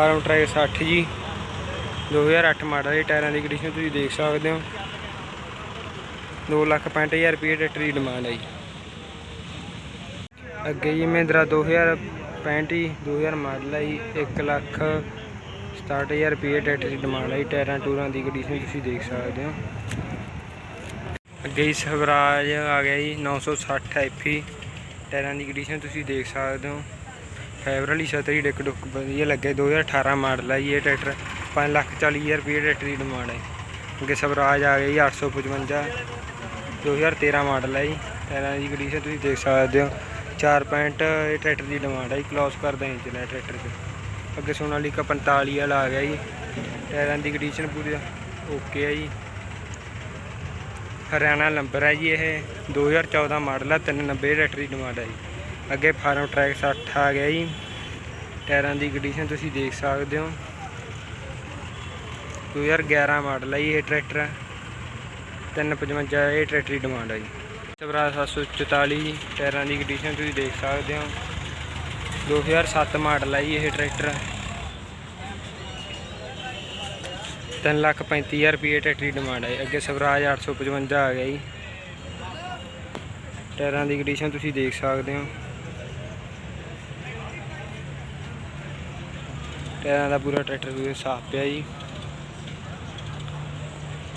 Farm track 60 ਜੀ 2008 model ਹੈ ਟਾਇਰਾਂ ਦੀ ਕੰਡੀਸ਼ਨ ਤੁਸੀਂ ਦੇਖ ਸਕਦੇ ਹੋ। 265000 ਰੁਪਏ ਟਰੈਕਟਰ ਦੀ ਡਿਮਾਂਡ ਹੈ ਜੀ। ਅੱਗੇ ਜੀ ਮਹਿੰਦਰਾ 2065 ਜੀ 2000 ਮਾਡਲ ਹੈ ਜੀ 1 ਲੱਖ 67000 ਰੁਪਏ ਟਰੈਕਟਰ ਦੀ ਡਿਮਾਂਡ ਹੈ ਟਾਇਰਾਂ ਟੂਰਾਂ ਦੀ ਕੰਡੀਸ਼ਨ ਤੁਸੀਂ ਦੇਖ ਸਕਦੇ ਹੋ। ਅੱਗੇ ਜੀ ਸਵਰਾਜ ਆ ਗਿਆ ਜੀ 960 ਐਫੀ ਟਾਇਰਾਂ ਦੀ ਕੰਡੀਸ਼ਨ ਤੁਸੀਂ ਦੇਖ ਸਕਦੇ ਹੋ। ਫਾਈਬਰ ਵਾਲੀ ਛਤਰੀ ਡਿੱਕ ਡੁੱਕ ਵਧੀਆ ਲੱਗੇ। 2018 ਮਾਡਲ ਹੈ ਜੀ ਇਹ ਟਰੈਕਟਰ। 5 ਲੱਖ 40000 ਰੁਪਏ ਟਰੈਕਟਰ ਦੀ ਡਿਮਾਂਡ ਹੈ ਅੱਗੇ ਸਵਰਾਜ ਆ ਗਿਆ ਜੀ 855 2013 ਮਾਡਲ ਹੈ ਜੀ। ਟਾਇਰਾਂ ਦੀ ਕੰਡੀਸ਼ਨ ਤੁਸੀਂ ਦੇਖ ਸਕਦੇ ਹੋ। 4 ਪੁਆਇੰਟ ਇਹ ਟਰੈਕਟਰ ਦੀ ਡਿਮਾਂਡ ਹੈ ਜੀ। ਕਲੋਸ ਕਰਦਾ ਇੰਚ ਲੈ ਟਰੈਕਟਰ 'ਚ। ਅੱਗੇ ਸੋਨਾਲੀਕਾ 45 ਵਾਲਾ ਆ ਗਿਆ ਜੀ। ਟਾਇਰਾਂ ਦੀ ਕੰਡੀਸ਼ਨ ਪੂਰੀ ਓਕੇ ਹੈ ਜੀ। ਹਰਿਆਣਾ ਨੰਬਰ ਹੈ ਜੀ ਇਹ। 2014 ਮਾਡਲ ਹੈ 390 ਟਰੈਕਟਰ ਦੀ ਡਿਮਾਂਡ ਹੈ ਜੀ। ਅੱਗੇ ਫਾਰਮ ਟਰੈਕ 60 ਆ ਗਿਆ ਜੀ। ਟਾਇਰਾਂ ਦੀ ਕੰਡੀਸ਼ਨ ਤੁਸੀਂ ਦੇਖ ਸਕਦੇ ਹੋ। 2011 ਮਾਡਲ ਹੈ ਇਹ ਟਰੈਕਟਰ 355 ਇਹ ਟਰੈਕਟਰ ਦੀ ਡਿਮਾਂਡ ਹੈ ਜੀ। ਸਵਰਾ 744 ਜੀ ਟਾਇਰਾਂ ਦੀ ਕੰਡੀਸ਼ਨ ਤੁਸੀਂ ਦੇਖ ਸਕਦੇ ਹੋ। 2007 ਮਾਡਲ ਹੈ ਜੀ ਇਹ ਟਰੈਕਟਰ 3 ਲੱਖ 35000 ਰੁਪਏ ਟਰੈਕਟਰ ਦੀ ਡਿਮਾਂਡ ਹੈ ਅੱਗੇ ਸਵਰਾਜ 855 ਆ ਗਿਆ ਜੀ। ਟਾਇਰਾਂ ਦੀ ਕੰਡੀਸ਼ਨ ਤੁਸੀਂ ਦੇਖ ਸਕਦੇ ਹੋ। ਟਾਇਰਾਂ ਦਾ ਪੂਰਾ ਟਰੈਕਟਰ ਵੀ ਸਾਫ਼ ਪਿਆ ਜੀ।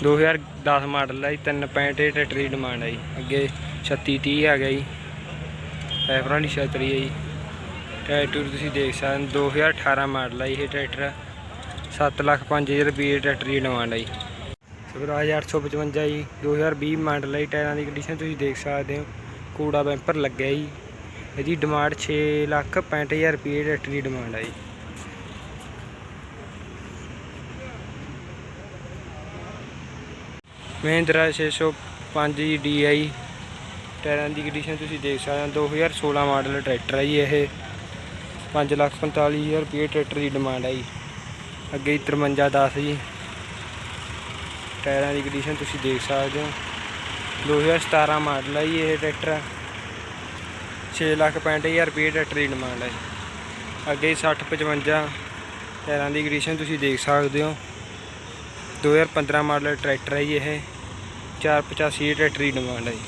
2010 ਮਾਡਲ ਹੈ ਜੀ 365 ਟਰੈਕਟਰ ਦੀ ਡਿਮਾਂਡ ਹੈ ਜੀ। ਅੱਗੇ 3630 ਆ ਗਿਆ ਜੀ। ਪੈਪਰਾਂ ਦੀ ਛਤਰੀ ਹੈ ਜੀ। ਟਰੈਕਟਰ ਤੁਸੀਂ ਦੇਖ ਸਕਦੇ ਹੋ 2018 ਮਾਡਲ ਹੈ ਇਹ ਟਰੈਕਟਰ। 7 ਲੱਖ 5000 ਰੁਪਏ ਟਰੈਕਟਰ ਦੀ ਡਿਮਾਂਡ ਹੈ ਜੀ। ਸਵਰਾਜ 855 ਜੀ 2020 ਮਾਡਲ ਹੈ ਟਾਇਰਾਂ ਦੀ ਕੰਡੀਸ਼ਨ ਤੁਸੀਂ ਦੇਖ ਸਕਦੇ ਹੋ। ਕੂੜਾ ਬੈਂਪਰ ਲੱਗਿਆ ਜੀ। ਇਹਦੀ ਡਿਮਾਂਡ 6 ਲੱਖ 65000 ਰੁਪਏ ਟਰੈਕਟਰ ਦੀ ਡਿਮਾਂਡ ਹੈ ਜੀ। ਮਹਿੰਦਰਾ 605 ਜੀ DI ਟਾਇਰਾਂ ਦੀ ਕੰਡੀਸ਼ਨ ਤੁਸੀਂ ਦੇਖ ਸਕਦੇ ਹੋ। 2016 ਮਾਡਲ ਟਰੈਕਟਰ ਹੈ ਜੀ ਇਹ। 5 ਲੱਖ 45000 ਰੁਪਏ ਟਰੈਕਟਰ ਦੀ ਡਿਮਾਂਡ ਹੈ ਜੀ ਅੱਗੇ 5310 ਜੀ। ਟਾਇਰਾਂ ਦੀ ਕੰਡੀਸ਼ਨ ਤੁਸੀਂ ਦੇਖ ਸਕਦੇ ਹੋ। 2017 ਮਾਡਲ ਹੈ ਜੀ ਇਹ ਟਰੈਕਟਰ 6 ਲੱਖ 65000 ਰੁਪਏ ਟਰੈਕਟਰ ਦੀ ਡਿਮਾਂਡ ਹੈ ਜੀ ਅੱਗੇ 6055 ਟਾਇਰਾਂ ਦੀ ਕੰਡੀਸ਼ਨ ਤੁਸੀਂ ਦੇਖ ਸਕਦੇ ਹੋ। 2015 ਮਾਡਲ ਟਰੈਕਟਰ ਹੈ ਜੀ ਇਹ। 485 ਟਰੈਕਟਰ ਦੀ ਡਿਮਾਂਡ ਹੈ ਜੀ।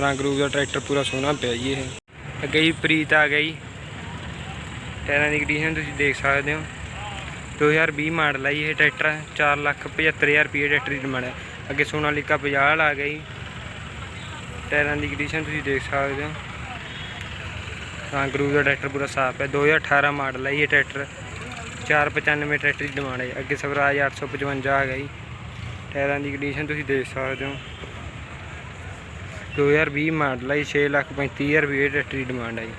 ਰੰਗ ਰੂਪ ਦਾ ਟਰੈਕਟਰ ਪੂਰਾ ਸੋਹਣਾ ਪਿਆ ਜੀ ਇਹ। ਅੱਗੇ ਜੀ ਪ੍ਰੀਤ ਆ ਗਈ ਟਾਇਰਾਂ ਦੀ ਕੰਡੀਸ਼ਨ ਤੁਸੀਂ ਦੇਖ ਸਕਦੇ ਹੋ। 2020 ਮਾਡਲ ਹੈ ਇਹ ਟਰੈਕਟਰ। 4 ਲੱਖ 75000 ਰੁਪਏ ਟਰੈਕਟਰ ਦੀ ਡਿਮਾਂਡ ਹੈ ਅੱਗੇ ਸੋਨਾਲੀਕਾ 50 ਵਾਲਾ ਆ ਗਈ ਟਾਇਰਾਂ ਦੀ ਕੰਡੀਸ਼ਨ ਤੁਸੀਂ ਦੇਖ ਸਕਦੇ ਹੋ। ਰੰਗ ਰੂਪ ਦਾ ਟਰੈਕਟਰ ਪੂਰਾ ਸਾਫ਼ ਹੈ। 2018 ਮਾਡਲ ਹੈ ਇਹ ਟਰੈਕਟਰ। 495 ਟਰੈਕਟਰ ਦੀ ਡਿਮਾਂਡ ਹੈ ਅੱਗੇ ਸਵਰਾਜ 855 ਆ ਗਈ ਟਾਇਰਾਂ ਦੀ ਕੰਡੀਸ਼ਨ ਤੁਸੀਂ ਦੇਖ ਸਕਦੇ ਹੋ। 2020 ਮਾਡਲ ਹੈ 6 ਲੱਖ 35000 ਰੁਪਏ ਟਰੈਕਟਰ ਦੀ ਡਿਮਾਂਡ ਹੈ ਜੀ।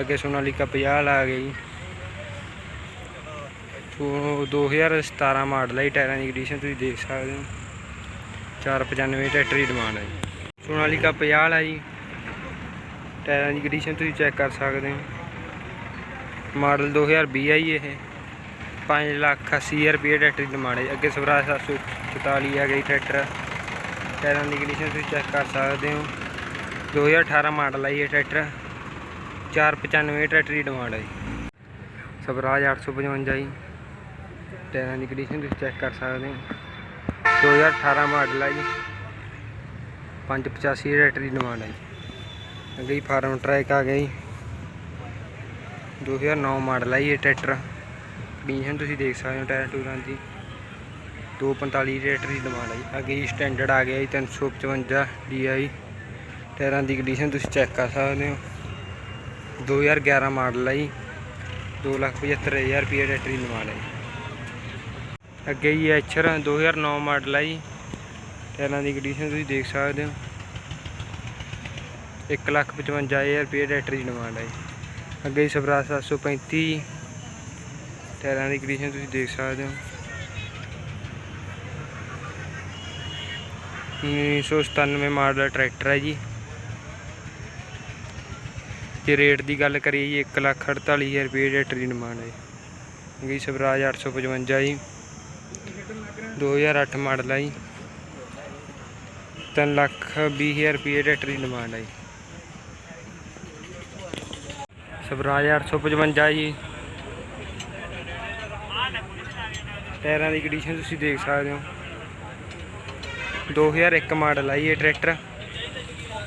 ਅੱਗੇ ਸੋਨਾਲੀਕਾ 50 ਵਾਲਾ ਆ ਗਿਆ ਜੀ। ਉਹ 2017 ਮਾਡਲ ਹੈ ਜੀ, ਟਾਇਰਾਂ ਦੀ ਕੰਡੀਸ਼ਨ ਤੁਸੀਂ ਦੇਖ ਸਕਦੇ ਹੋ। 495 ਟਰੈਕਟਰ ਦੀ ਡਿਮਾਂਡ ਹੈ ਜੀ। ਸੋਨਾਲੀਕਾ 50 ਵਾਲਾ ਜੀ। ਟਾਇਰਾਂ ਦੀ ਕੰਡੀਸ਼ਨ ਤੁਸੀਂ ਚੈੱਕ ਕਰ ਸਕਦੇ ਹੋ। ਮਾਡਲ 2020 ਹੈ ਜੀ ਇਹ। 5 ਲੱਖ 80000 ਰੁਪਏ ਟਰੈਕਟਰ ਦੀ ਡਿਮਾਂਡ ਹੈ ਅੱਗੇ ਸਵਰਾਜ 744 ਆ ਗਈ ਟਰੈਕਟਰ। ਟਾਇਰਾਂ ਦੀ ਕੰਡੀਸ਼ਨ ਤੁਸੀਂ ਚੈੱਕ ਕਰ ਸਕਦੇ ਹੋ। 2018 ਮਾਡਲ ਹੈ ਇਹ ਟਰੈਕਟਰ। 495 ਟਰੈਕਟਰ ਦੀ ਡਿਮਾਂਡ ਹੈ ਜੀ। ਸਵਰਾਜ 855 ਜੀ। ਟਾਇਰਾਂ ਦੀ ਕੰਡੀਸ਼ਨ ਤੁਸੀਂ ਚੈੱਕ ਕਰ ਸਕਦੇ ਹੋ। 2018 ਮਾਡਲ ਹੈ ਜੀ। 585 ਟਰੈਕਟਰ ਦੀ ਡਿਮਾਂਡ ਹੈ ਜੀ। ਅੱਗੇ ਫਾਰਮ ਟਰੈਕ ਆ ਗਿਆ ਜੀ। 2009 ਮਾਡਲ ਹੈ ਇਹ ਟਰੈਕਟਰ। ਕੰਡੀਸ਼ਨ ਤੁਸੀਂ ਦੇਖ ਸਕਦੇ ਹੋ ਟਾਇਰ ਟੂਰਾਂ ਦੀ। 245 ਟਰੈਕਟਰ ਦੀ ਡਿਮਾਂਡ ਹੈ ਜੀ। ਅੱਗੇ ਜੀ ਸਟੈਂਡਰਡ ਆ ਗਿਆ ਜੀ 355 DI ਟਾਇਰਾਂ ਦੀ ਕੰਡੀਸ਼ਨ ਤੁਸੀਂ ਚੈੱਕ ਕਰ ਸਕਦੇ ਹੋ। 2011 ਮਾਡਲ ਹੈ ਜੀ। 275000 ਰੁਪਏ ਟਰੈਕਟਰ ਦੀ ਡਿਮਾਂਡ ਹੈ ਜੀ। ਅੱਗੇ ਜੀ ਐਚਰ 2009 ਮਾਡਲ ਹੈ ਜੀ। ਟਾਇਰਾਂ ਦੀ ਕੰਡੀਸ਼ਨ ਤੁਸੀਂ ਦੇਖ ਸਕਦੇ ਹੋ। 155000 ਰੁਪਏ ਟਰੈਕਟਰ ਦੀ ਡਿਮਾਂਡ ਹੈ ਅੱਗੇ ਜੀ ਸਵਰਾਜ 735 ਜੀ। ਟਾਇਰਾਂ ਦੀ ਕੰਡੀਸ਼ਨ ਤੁਸੀਂ ਦੇਖ ਸਕਦੇ ਹੋ। 1997 ਮਾਡਲ ਟਰੈਕਟਰ ਹੈ ਜੀ। ਜੇ ਰੇਟ ਦੀ ਗੱਲ ਕਰੀਏ ਜੀ 148000 ਰੁਪਏ ਦੇ ਟ੍ਰੀ ਡਿਮਾਂਡ ਹੈ। ਜੀ, ਸਵਰਾਜ 855 ਜੀ। 2008 ਮਾਡਲ ਹੈ ਜੀ। 3 ਲੱਖ 20000 ਰੁਪਏ ਦੇ ਟ੍ਰੀ ਡਿਮਾਂਡ ਹੈ ਜੀ। ਸਵਰਾਜ 855 ਜੀ। ਟਾਇਰਾਂ ਦੀ ਕੰਡੀਸ਼ਨ ਤੁਸੀਂ ਦੇਖ ਸਕਦੇ ਹੋ। 2001 ਮਾਡਲ ਆ ਇਹ ਟਰੈਕਟਰ।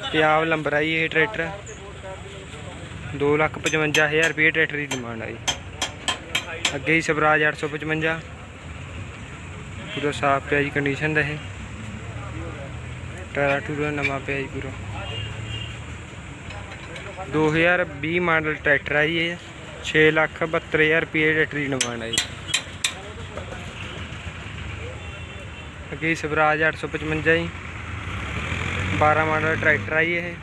ਪੰਜਾਬ ਨੰਬਰ ਆ ਇਹ ਟਰੈਕਟਰ। 255000 ਰੁਪਏ ਟਰੈਕਟਰ ਦੀ ਡਿਮਾਂਡ ਆ ਜੀ। ਅੱਗੇ ਹੀ ਸਵਰਾਜ 855 ਪੂਰਾ ਸਾਫ਼ ਪਿਆ ਜੀ ਕੰਡੀਸ਼ਨ ਦਾ ਇਹ। ਟਾਇਰ ਟੂਰਾ ਨਵਾਂ ਪਿਆ ਜੀ ਪੂਰਾ। 2020 ਮਾਡਲ ਟਰੈਕਟਰ ਆ ਜੀ ਇਹ। 672000 ਰੁਪਏ ਟਰੈਕਟਰ ਦੀ ਡਿਮਾਂਡ ਆਈ ਅੱਗੇ ਸਵਰਾਜ 855 ਜੀ। 12 ਮਾਡਲ ਟਰੈਕਟਰ ਆ ਜੀ ਇਹ।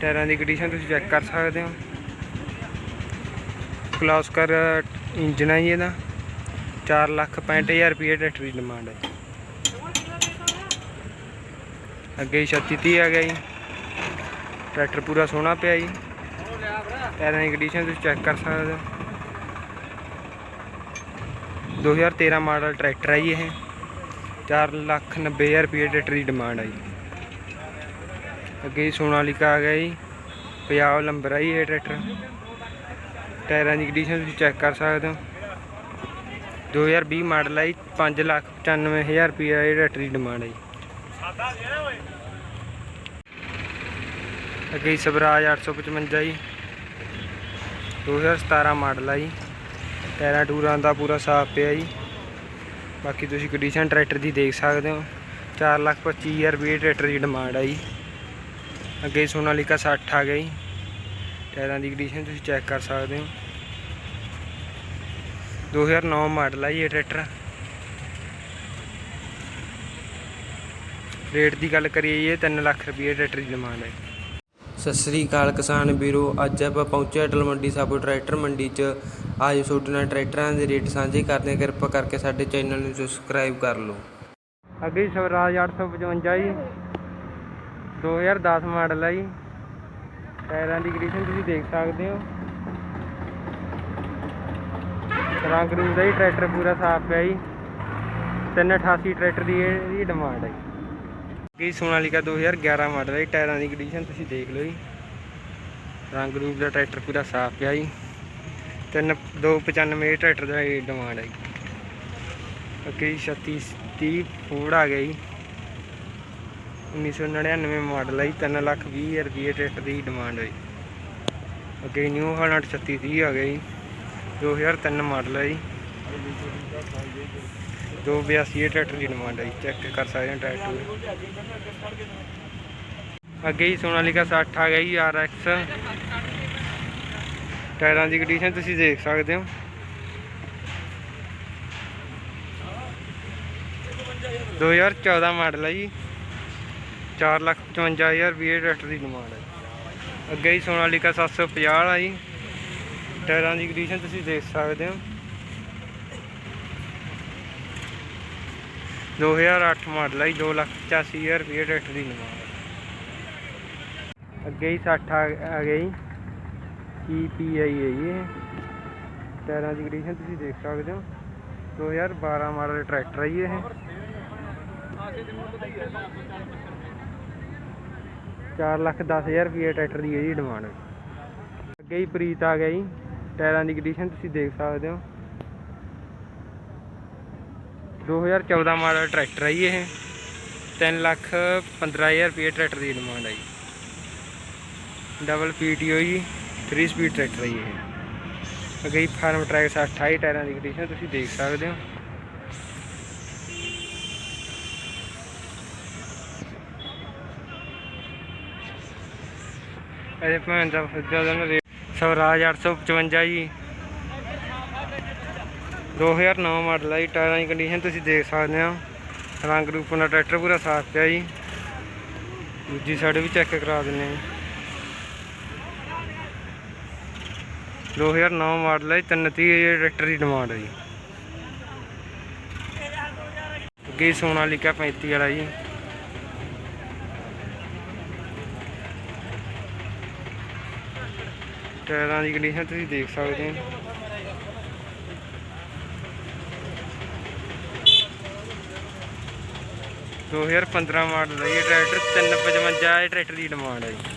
ਟਾਇਰਾਂ ਦੀ ਕੰਡੀਸ਼ਨ ਤੁਸੀਂ ਚੈੱਕ ਕਰ ਸਕਦੇ ਹੋ। ਕਲਾਸਕਰ ਇੰਜਨ ਹੈ ਜੀ ਇਹਦਾ। 465000 ਰੁਪਏ ਟਰੈਕਟਰ ਦੀ ਡਿਮਾਂਡ ਹੈ ਅੱਗੇ ਹੀ 3630 ਆ ਗਿਆ ਜੀ। ਟਰੈਕਟਰ ਪੂਰਾ ਸੋਹਣਾ ਪਿਆ ਜੀ। ਟਾਇਰਾਂ ਦੀ ਕੰਡੀਸ਼ਨ ਤੁਸੀਂ ਚੈੱਕ ਕਰ ਸਕਦੇ ਹੋ। 2013 ਮਾਡਲ ਟਰੈਕਟਰ ਹੈ ਜੀ ਇਹ। 490000 ਰੁਪਏ ਟਰੈਕਟਰ ਦੀ ਡਿਮਾਂਡ ਆਈ। ਅੱਗੇ ਹੀ ਸੋਨਾਲੀਕਾ ਆ ਗਿਆ ਜੀ, ਪੰਜਾਬ ਨੰਬਰ ਹੈ ਜੀ ਇਹ ਟਰੈਕਟਰ। ਟਾਇਰਾਂ ਦੀ ਕੰਡੀਸ਼ਨ ਤੁਸੀਂ ਚੈੱਕ ਕਰ ਸਕਦੇ ਹੋ। 2020 ਮਾਡਲ ਆਈ ਹੈ ਜੀ 595000 ਰੁਪਏ ਇਹ ਟਰੈਕਟਰ ਦੀ ਡਿਮਾਂਡ ਹੈ ਜੀ। ਅੱਗੇ ਹੀ ਸਵਰਾਜ 855 ਜੀ 2017 ਮਾਡਲ ਹੈ ਜੀ। ਟਾਇਰਾਂ ਟੂਰਾਂ ਦਾ ਪੂਰਾ ਸਾਫ਼ ਪਿਆ ਜੀ। ਬਾਕੀ ਤੁਸੀਂ ਕੰਡੀਸ਼ਨ ਟਰੈਕਟਰ ਦੀ ਦੇਖ ਸਕਦੇ ਹੋ। 425000 ਰੁਪਏ ਟਰੈਕਟਰ ਦੀ ਡਿਮਾਂਡ ਆ ਜੀ। ਅੱਗੇ ਸੋਨਾਲੀਕਾ 60 ਆ ਗਿਆ ਜੀ। ਟਾਇਰਾਂ ਦੀ ਕੰਡੀਸ਼ਨ ਤੁਸੀਂ ਚੈੱਕ ਕਰ ਸਕਦੇ ਹੋ। 2009 ਮਾਡਲ ਆ ਜੀ ਇਹ ਟਰੈਕਟਰ। ਰੇਟ ਦੀ ਗੱਲ ਕਰੀਏ ਜੀ, ਇਹ 3 ਲੱਖ ਰੁਪਏ ਟਰੈਕਟਰ ਦੀ ਡਿਮਾਂਡ ਹੈ ਸਤਿ ਸ੍ਰੀ ਅਕਾਲ ਕਿਸਾਨ ਵੀਰੋ ਅੱਜ ਆਪਾਂ ਪਹੁੰਚੇ ਅਟਲ ਮੰਡੀ ਸਾਬੋ ਟਰੈਕਟਰ ਮੰਡੀ 'ਚ। ਆਜੋ ਤੁਹਾਡੇ ਨਾਲ ਟਰੈਕਟਰਾਂ ਦੇ ਰੇਟ ਸਾਂਝੇ ਕਰਦੇ ਹਾਂ, ਕਿਰਪਾ ਕਰਕੇ ਸਾਡੇ ਚੈਨਲ ਨੂੰ ਸਬਸਕ੍ਰਾਈਬ ਕਰ ਲਓ। ਅੱਗੇ ਸਵਰਾਜ 855 ਜੀ 2010 ਮਾਡਲ ਹੈ ਜੀ। ਟਾਇਰਾਂ ਦੀ ਕੰਡੀਸ਼ਨ ਤੁਸੀਂ ਦੇਖ ਸਕਦੇ ਹੋ। ਰੰਗ ਰੂਪ ਦਾ ਹੀ ਟਰੈਕਟਰ ਪੂਰਾ ਸਾਫ਼ ਪਿਆ ਜੀ। 388 ਟਰੈਕਟਰ ਦੀ ਇਹਦੀ ਡਿਮਾਂਡ ਹੈ ਜੀ। ਸੋਨਾਲੀਕਾ 2011 ਮਾਡਲ ਹੈ ਜੀ, ਟਾਇਰਾਂ ਦੀ ਕੰਡੀਸ਼ਨ ਤੁਸੀਂ ਦੇਖ ਲਓ ਜੀ। ਰੰਗ ਰੂਪ ਦਾ ਟਰੈਕਟਰ ਪੂਰਾ ਸਾਫ਼ ਪਿਆ ਜੀ। ਤਿੰਨ 295 ਟਰੈਕਟਰ ਦਾ ਡਿਮਾਂਡ ਹੈ ਜੀ। ਅੱਗੇ ਜੀ 36 30 ਫੋਰਡ ਆ ਗਿਆ ਜੀ। 1999 ਮਾਡਲ ਹੈ ਜੀ 3 ਲੱਖ 20 ਹਜ਼ਾਰ ਰੁਪਏ ਟਰੈਕਟਰ ਦੀ ਡਿਮਾਂਡ ਹੈ ਅੱਗੇ ਨਿਊ ਹਾਲੈਂਡ 3630 ਆ ਗਿਆ ਜੀ। 2003 ਮਾਡਲ ਹੈ ਜੀ। 282 ਇਹ ਟਰੈਕਟਰ ਦੀ ਡਿਮਾਂਡ ਹੈ ਚੈੱਕ ਕਰ ਸਕਦੇ ਹੋ ਟਰੈਕਟਰ ਅੱਗੇ ਹੀ ਸੋਨਾਲੀਕਾ 60 ਆ ਗਿਆ ਜੀ RX ਟਾਇਰਾਂ ਦੀ ਕੰਡੀਸ਼ਨ ਤੁਸੀਂ ਦੇਖ ਸਕਦੇ ਹੋ। ਦੋ ਹਜ਼ਾਰ 14 ਮਾਡਲ ਹੈ ਜੀ। 4 ਲੱਖ 55000 ਰੁਪਏ ਟਰੈਕਟਰ ਦੀ ਡਿਮਾਂਡ ਹੈ ਅੱਗੇ ਹੀ ਸੋਨਾਲੀਕਾ 750 ਆ ਜੀ। ਟਾਇਰਾਂ ਦੀ ਕੰਡੀਸ਼ਨ ਤੁਸੀਂ ਦੇਖ ਸਕਦੇ ਹੋ। 2008 ਮਾਡਲ ਹੈ ਜੀ 2 ਲੱਖ 85000 ਰੁਪਏ ਟਰੈਕਟਰ ਦੀ ਡਿਮਾਂਡ ਅੱਗੇ ਹੀ 60 ਆ ਆ ਗਿਆ ਜੀ। EPI ਹੈ ਜੀ। ਇਹ ਟਾਇਰਾਂ ਦੀ ਕੰਡੀਸ਼ਨ ਤੁਸੀਂ ਦੇਖ ਸਕਦੇ ਹੋ। 2012 ਮਾਡਲ ਟਰੈਕਟਰ ਹੈ ਇਹ। ਚਾਰ ਲੱਖ ਦਸ ਹਜ਼ਾਰ ਰੁਪਏ ਟਰੈਕਟਰ ਦੀ ਇਹਦੀ ਡਿਮਾਂਡ ਅੱਗੇ ਹੀ ਪ੍ਰੀਤ ਆ ਗਿਆ ਜੀ। ਟਾਇਰਾਂ ਦੀ ਕੰਡੀਸ਼ਨ ਤੁਸੀਂ ਦੇਖ ਸਕਦੇ ਹੋ। 2014 ਮਾਡਲ ਟਰੈਕਟਰ ਹੈ ਇਹ। 3 ਲੱਖ 15000 ਰੁਪਏ ਟਰੈਕਟਰ ਦੀ ਡਿਮਾਂਡ ਹੈ ਜੀ। ਡਬਲ ਪੀਟੀਓ ਜੀ। 3 ਸਪੀਡ ਟਰੈਕਟਰ ਹੈ ਜੀ ਇਹ। ਅੱਗੇ ਫਾਰਮ ਟਰੈਕ 28 ਟਾਇਰਾਂ ਦੀ ਕੰਡੀਸ਼ਨ ਤੁਸੀਂ ਦੇਖ ਸਕਦੇ ਹੋ। ਇਹਦੇ ਭੈਣ ਦਾ ਜ਼ਿਆਦਾ ਨਾ ਰੇਟ ਸਵਰਾਜ 855 ਜੀ। 2009 ਮਾਡਲ ਹੈ ਜੀ, ਟਾਇਰਾਂ ਦੀ ਕੰਡੀਸ਼ਨ ਤੁਸੀਂ ਦੇਖ ਸਕਦੇ ਹੋ। ਰੰਗ ਰੂਪ ਦਾ ਟਰੈਕਟਰ ਪੂਰਾ ਸਾਫ਼ ਪਿਆ ਜੀ। ਦੂਜੀ ਸਾਈਡ ਵੀ ਚੈੱਕ ਕਰਾ ਦਿੰਦੇ ਹਾਂ। 2009 ਮਾਡਲ ਹੈ 330 ਟਰੈਕਟਰ ਦੀ ਡਿਮਾਂਡ ਹੈ ਜੀ। ਅੱਗੇ ਸੋਨਾਲੀਕਾ 35 ਵਾਲਾ ਜੀ। ਟਾਇਰਾਂ ਦੀ ਕੰਡੀਸ਼ਨ ਤੁਸੀਂ ਦੇਖ ਸਕਦੇ ਹੋ। ਦੋ ਹਜ਼ਾਰ 15 ਮਾਡਲ ਹੈ ਇਹ ਟਰੈਕਟਰ 355 ਇਹ ਟਰੈਕਟਰ ਦੀ ਡਿਮਾਂਡ ਹੈ ਜੀ।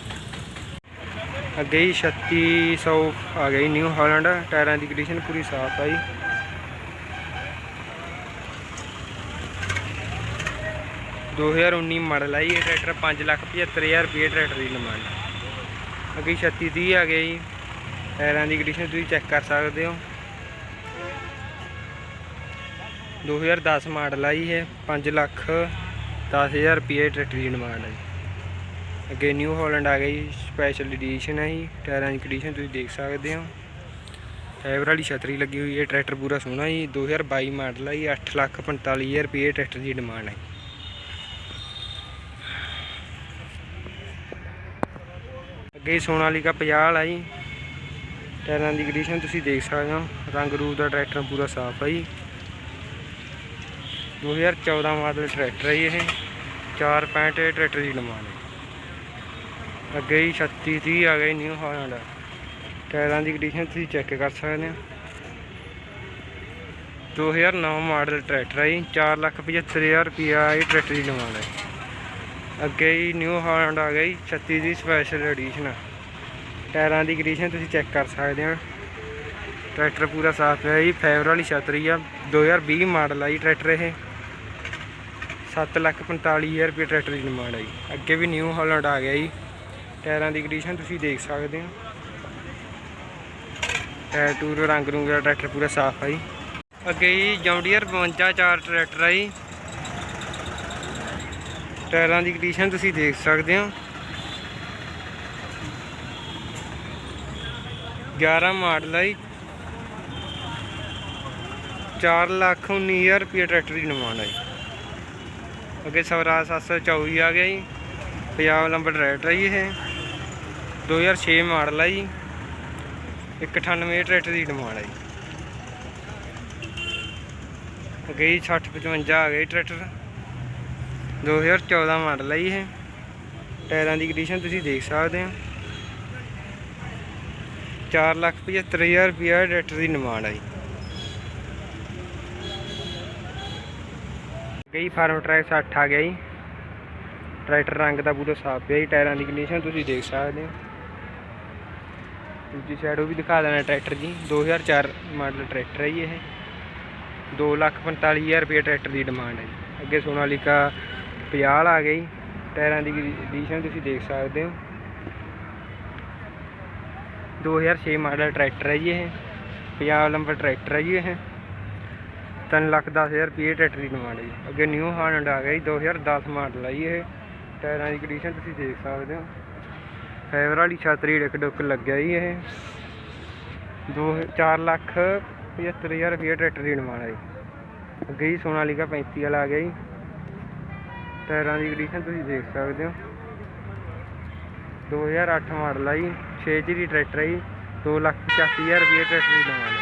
ਅੱਗੇ ਹੀ 3600 ਆ ਗਈ ਨਿਊ ਹਾਲੈਂਡ ਟਾਇਰਾਂ ਦੀ ਕੰਡੀਸ਼ਨ ਪੂਰੀ ਸਾਫ਼ ਆ ਜੀ। ਦੋ ਹਜ਼ਾਰ 19 ਮਾਡਲ ਆਈ ਇਹ ਟਰੈਕਟਰ 5 ਲੱਖ 75000 ਰੁਪਏ ਟਰੈਕਟਰ ਦੀ ਡਿਮਾਂਡ ਅੱਗੇ 3630 ਆ ਗਈ ਜੀ। ਟਾਇਰਾਂ ਦੀ ਕੰਡੀਸ਼ਨ ਤੁਸੀਂ ਚੈੱਕ ਕਰ ਸਕਦੇ ਹੋ। 2010 ਮਾਡਲ ਆਈ ਹੈ 5 ਲੱਖ 10000 ਰੁਪਏ ਟਰੈਕਟਰ ਦੀ ਡਿਮਾਂਡ ਹੈ ਅੱਗੇ ਨਿਊ ਹਾਲੈਂਡ ਆ ਗਈ ਸਪੈਸ਼ਲ ਐਡੀਸ਼ਨ ਹੈ ਜੀ, ਟਾਇਰਾਂ ਦੀ ਕੰਡੀਸ਼ਨ ਤੁਸੀਂ ਦੇਖ ਸਕਦੇ ਹੋ। ਫਾਈਬਰ ਵਾਲੀ ਛਤਰੀ ਲੱਗੀ ਹੋਈ ਹੈ, ਟਰੈਕਟਰ ਪੂਰਾ ਸੋਹਣਾ ਜੀ 2022 ਮਾਡਲ ਹੈ ਜੀ 8 ਲੱਖ 45000 ਰੁਪਏ ਟਰੈਕਟਰ ਦੀ ਡਿਮਾਂਡ ਹੈ ਅੱਗੇ ਸੋਨਾਲੀਕਾ 50 ਆ ਜੀ, ਟਾਇਰਾਂ ਦੀ ਕੰਡੀਸ਼ਨ ਤੁਸੀਂ ਦੇਖ ਸਕਦੇ ਹੋ, ਰੰਗ ਰੂਪ ਦਾ ਟਰੈਕਟਰ ਪੂਰਾ ਸਾਫ਼ ਹੈ ਜੀ। 2014 ਮਾਡਲ ਟਰੈਕਟਰ ਹੈ ਜੀ ਇਹ 4.65 ਟਰੈਕਟਰ ਦੀ ਡਿਮਾਂਡ ਹੈ ਅੱਗੇ ਹੀ 36 30 ਆ ਗਈ ਨਿਊ ਹਾਲੈਂਡ ਟਾਇਰਾਂ ਦੀ ਕੰਡੀਸ਼ਨ ਤੁਸੀਂ ਚੈੱਕ ਕਰ ਸਕਦੇ ਹੋ। 2009 ਮਾਡਲ ਟਰੈਕਟਰ ਹੈ ਜੀ 475000 ਰੁਪਿਆ ਇਹ ਟਰੈਕਟਰ ਦੀ ਡਿਮਾਂਡ ਹੈ ਅੱਗੇ ਹੀ ਨਿਊ ਹਾਲੈਂਡ ਆ ਗਈ 36 ਦੀ ਸਪੈਸ਼ਲ ਐਡੀਸ਼ਨ ਟਾਇਰਾਂ ਦੀ ਕੰਡੀਸ਼ਨ ਤੁਸੀਂ ਚੈੱਕ ਕਰ ਸਕਦੇ ਹੋ। ਟਰੈਕਟਰ ਪੂਰਾ ਸਾਫ਼ ਹੈ ਜੀ ਫਾਈਬਰ ਵਾਲੀ ਛਤਰੀ ਆ। 2020 ਮਾਡਲ ਆ ਜੀ ਟਰੈਕਟਰ ਇਹ। 745000 ਰੁਪਏ ਟਰੈਕਟਰ ਦੀ ਡਿਮਾਂਡ ਹੈ ਜੀ। ਅੱਗੇ ਵੀ ਨਿਊ ਹਾਲੈਂਡ ਆ ਗਿਆ ਜੀ। ਟਾਇਰਾਂ ਦੀ ਕੰਡੀਸ਼ਨ ਤੁਸੀਂ ਦੇਖ ਸਕਦੇ ਹੋ। ਟਾਇਰ ਟੂਰ ਰੰਗ ਰੁੰਗ ਦਾ ਟਰੈਕਟਰ ਪੂਰਾ ਸਾਫ਼ ਹੈ ਜੀ। ਅੱਗੇ ਜੀ ਜੌਂਡੀਅਰ 52 ਚਾਰ ਟਰੈਕਟਰ ਆ ਜੀ। ਟਾਇਰਾਂ ਦੀ ਕੰਡੀਸ਼ਨ ਤੁਸੀਂ ਦੇਖ ਸਕਦੇ ਹੋ। 11 ਮਾਡਲ ਹੈ ਜੀ। 4 ਲੱਖ 19000 ਰੁਪਏ ਟਰੈਕਟਰ ਦੀ ਡਿਮਾਂਡ ਹੈ ਜੀ। ਅੱਗੇ ਸਵਰਾਜ 724 ਆ ਗਿਆ ਜੀ। ਪੰਜਾਬ ਨੰਬਰ ਟਰੈਕਟਰ ਆ ਜੀ ਇਹ। 2006 ਮਾਡਲ ਆ ਜੀ। 198 ਟਰੈਕਟਰ ਦੀ ਡਿਮਾਂਡ ਆ ਜੀ। ਗਈ ਜੀ 6055 ਆ ਗਿਆ ਜੀ ਟਰੈਕਟਰ 2014 ਮਾਡਲ ਆ ਜੀ ਇਹ। ਟਾਇਰਾਂ ਦੀ ਕੰਡੀਸ਼ਨ ਤੁਸੀਂ ਦੇਖ ਸਕਦੇ ਹੋ। 4 ਲੱਖ 75000 ਰੁਪਏ ਟਰੈਕਟਰ ਦੀ ਡਿਮਾਂਡ ਹੈ ਜੀ। ਗਈ ਫਾਰਮ ਟਰੈਕ 60 ਆ ਗਿਆ ਜੀ। ਟਰੈਕਟਰ ਰੰਗ ਦਾ ਪੂਰਾ ਸਾਫ਼ ਪਿਆ ਜੀ। ਟਾਇਰਾਂ ਦੀ ਕੰਡੀਸ਼ਨ ਤੁਸੀਂ ਦੇਖ ਸਕਦੇ ਹੋ। ਦੂਜੀ ਸਾਈਡ ਉਹ ਵੀ ਦਿਖਾ ਦੇਣਾ ਟਰੈਕਟਰ ਜੀ। 2004 ਮਾਡਲ ਟਰੈਕਟਰ ਹੈ ਜੀ ਇਹ। 245000 ਰੁਪਏ ਟਰੈਕਟਰ ਦੀ ਡਿਮਾਂਡ ਹੈ ਜੀ। ਅੱਗੇ ਸੋਨਾਲੀਕਾ 50 ਆ ਗਈ ਟਾਇਰਾਂ ਦੀ ਕੰਡੀਸ਼ਨ ਤੁਸੀਂ ਦੇਖ ਸਕਦੇ ਹੋ। 2006 ਮਾਡਲ ਟਰੈਕਟਰ ਹੈ ਜੀ ਇਹ। ਪੰਜਾਬ ਨੰਬਰ ਟਰੈਕਟਰ ਹੈ ਜੀ ਇਹ। 3 ਲੱਖ 10000 ਰੁਪਏ ਟਰੈਕਟਰ ਦੀ ਡਿਮਾਂਡ ਹੈ ਜੀ। ਅੱਗੇ ਨਿਊ ਹਾਲੈਂਡ ਆ ਗਿਆ ਜੀ। 2010 ਮਾਡਲ ਹੈ ਜੀ ਇਹ। ਟਾਇਰਾਂ ਦੀ ਕੰਡੀਸ਼ਨ ਤੁਸੀਂ ਦੇਖ ਸਕਦੇ ਹੋ। ਫਾਈਬਰ ਵਾਲੀ ਛਤਰੀ ਡਿੱਕ ਡੁੱਕ ਲੱਗਿਆ ਜੀ ਇਹ। 2 4 ਲੱਖ 75000 ਰੁਪਏ ਟਰੈਕਟਰ ਦੀ ਡਿਮਾਂਡ ਹੈ ਜੀ। ਅੱਗੇ ਜੀ ਸੋਨਾਲੀਕਾ 35 ਵਾਲਾ ਆ ਗਿਆ ਜੀ। ਟਾਇਰਾਂ ਦੀ ਕੰਡੀਸ਼ਨ ਤੁਸੀਂ ਦੇਖ ਸਕਦੇ ਹੋ। 2008 ਮਾਡਲ ਆ ਜੀ। 6 ਜੀ ਦੀ ਟਰੈਕਟਰ ਹੈ ਜੀ। 2 ਲੱਖ 85000 ਰੁਪਏ ਟਰੈਕਟਰ ਦੀ ਡਿਮਾਂਡ